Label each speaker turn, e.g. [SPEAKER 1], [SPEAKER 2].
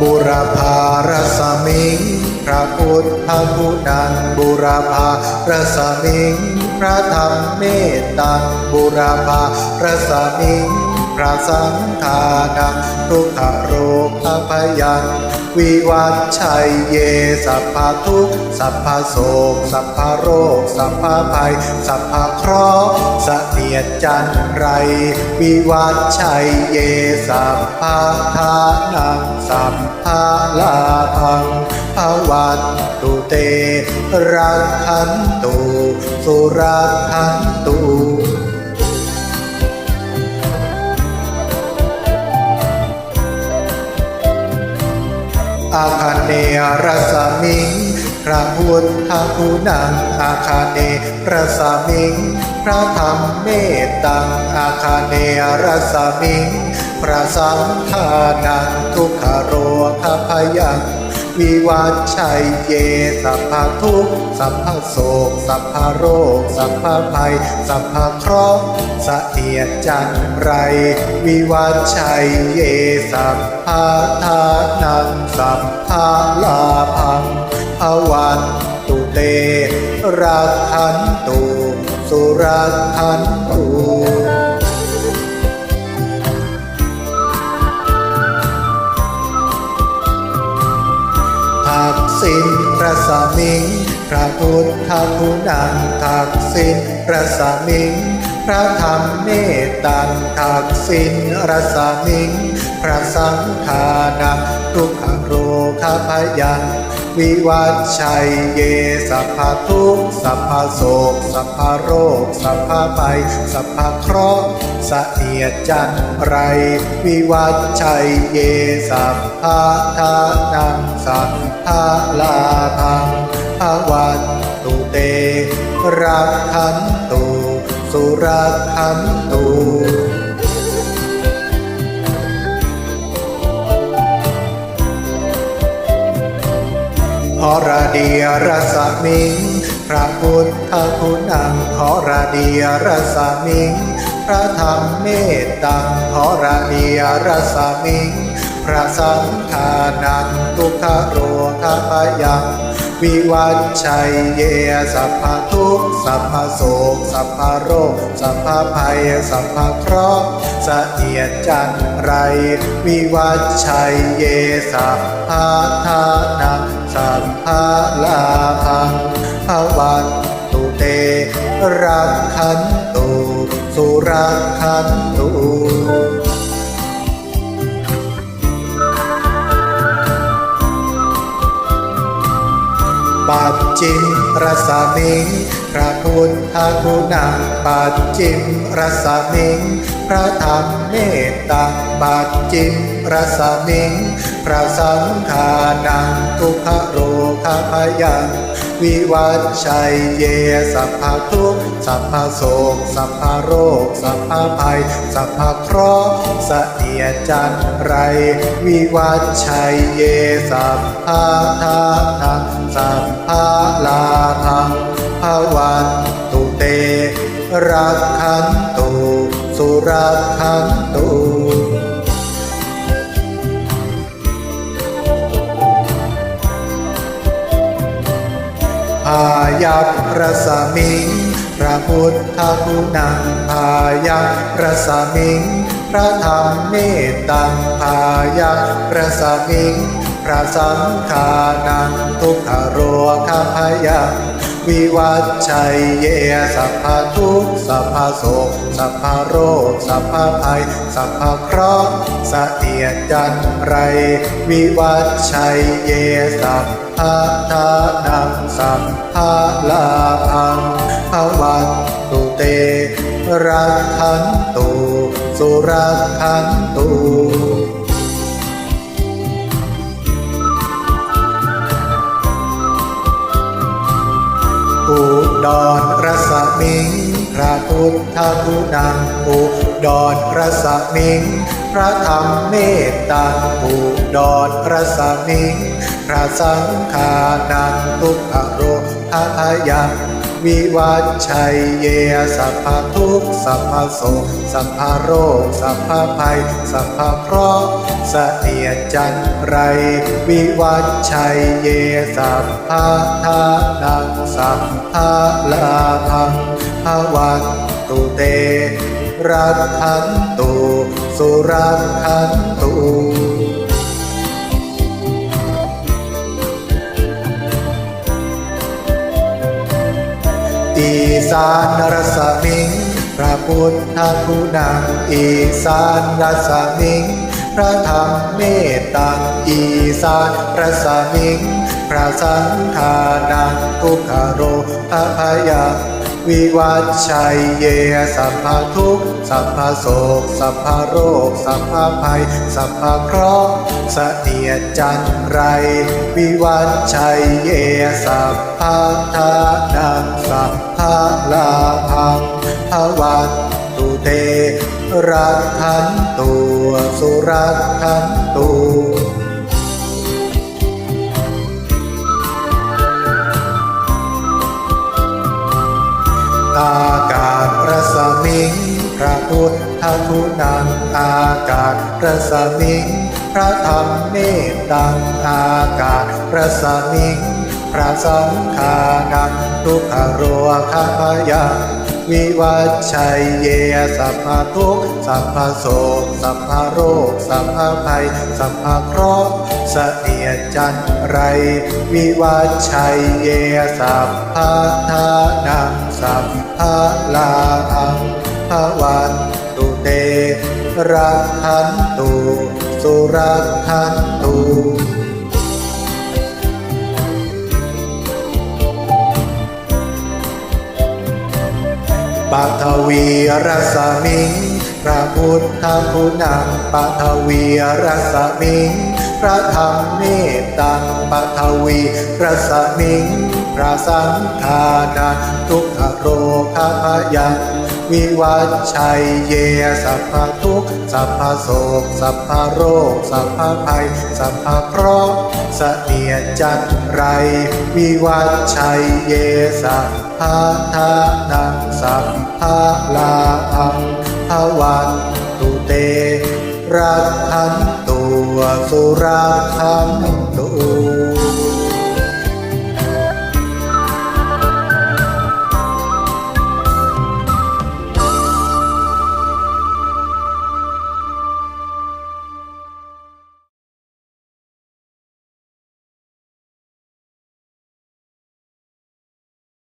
[SPEAKER 1] บุรพารสมิง พระพุทธคุนังบุรพารสมิง พระธรรมเมตตังบุรพารสมิง พระสังฆานังทุกขโรคพยังวิวัชชัยเยสัพพทุกสัพพโศกสัพพโรค สัพพภัย สัพพเคราะห์เสนียดจันไร วิวัชชัยเยสัพพทานังสัพพลาพังภวันตุเตรักขันตุสุรักขันตุ อาคาเนรสมิง พระพุทธคุณังอาคาเนรสมิง พระธรรมเมตตังอาคาเนรสมิง พระสังฆานังทุกขโรคพยัง วิวัชชัยเยสัพพทุกสัพพโศก สัพพโรค สัพพภัย สัพพเคราะห์เสเอียดจันไร วิวัชชัยเยสัพพทานังสัพพลาพังภวันตุเตรักขันตุสุรักขันตุินพระสามิง พระพุทธคุณังทักษิณพระสามิง พระธรรมเมตตังทักษิณระสามิง พระสังฆานังทุกขโรคพยัง วิวัชชัยเยสัพพทุกสัพพโศกสัพพโรค สัพพภัยสัพพเคราะห์เสเอียดจันไร วิวัชชัยเยสัพพทานังสัพพลาพังภวันตุเต รักขันตุสุรักขันตุ หอระเดียรสมิง พระพุทธคุณังหอระเดียรสมิง พระธรรมเมตตังหอระเดียรสมิง พระสังฆานังทุกขโรคพยังวิวัชชัยเยสัพพทุกสัพพโศกสัพพโรคสัพพภัยสัพพเคราะห์เสเอียดจันไร วิวัชชัยเยสัพพทานัง สัมภาลาภังภวันตุเต รักขันตุสุรักขันตุปัจจิมรสมิงพระ พุทธคุณังปัจจิมรสมิง พระธรรมเมตตังปัจจิมรสมิง พระสังฆานังทุกขโรคพยังวิวัชชัยเยสัพพทุกสัพพโศกสัพพโรค สัพพภัย สัพพเคราะห์เสเอียจันไร วิวัชชัยเยสัพพทานังสัพพลาทัง ภวันตุเต รักขันตุสุรักขันตุพายัพระสมิง พระพุทธคุณังพายัพระสมิง พระธรรมเมตตังพายัพระสมิง พระสังฆานังทุกขโรคพยัง วิวัชชัยเยสัพพทุกสัพพโศกสัพพโรคสัพพภัยสัพพเคราะห์เสเอียดจันไร วิวัชชัยเยสัพพทานังสัพพลาพังภวันตุเตรักขันตุสุรักขันตุ ดรรสมิง พระพุทธคุณังอุดรรสมิง พระธรรมเมตตังอุดรรสมิง พระสังฆานังทุกขโรคพยัง วิวัชชัยเยสัพพทุกสัพพโสกสัพพโรค สัพพภัย สัพพเคราะห์เสนียจันไร วิวัชชัยเยสัพพทานังสัพพลาภังภวันตุเตรักขันตุสุรักขันตุ อีสานรสมิง พระพุทธคุณังอีสานรสมิง พระธรรมเมตตังอีสานรสมิง พระสังฆานังทุกขโรพพยัง วิวัชชัยเย สัพพทุกสัพพโศก สัพพโรค สัพพภัย สัพพเคราะห์เสนียดจันไร วิวัชชัยเย สัพพทานังสัพพลาภังภวันตุเต รักขันตุสุรักขันตุ อากาศพระสมิง พระพุทธคุณังอากาศพระสมิง พระธรรมเมตตังอากาศพระสมิง พระสังฆานังทุกขโรคาพยัง วิวัชชัยเยสัพพทุกสัพพโศกสัพพโรค สัพพภัย สัพพเคราะห์เสนียจันไร วิวัชชัยเยสัพพทานังสัพพลาภังภวันตุเตรักขันตุสุรักขันตุ ปัทวีรสมิง พระพุทธคุณังปัทวีรสมิง พระธรรมเมตตังปัทวีรสมิง พระสังฆานทุกขโรคาพยัง วิวัชชัยเยสัพพทุกสัพพโศกสัพพโรค สัพพภัย สัพพเคราะห์เสนียจันไร วิวัชชัยเยสัพพทานังสัพพลาภังภวันตุเต รักขันตุสุรักขันตุ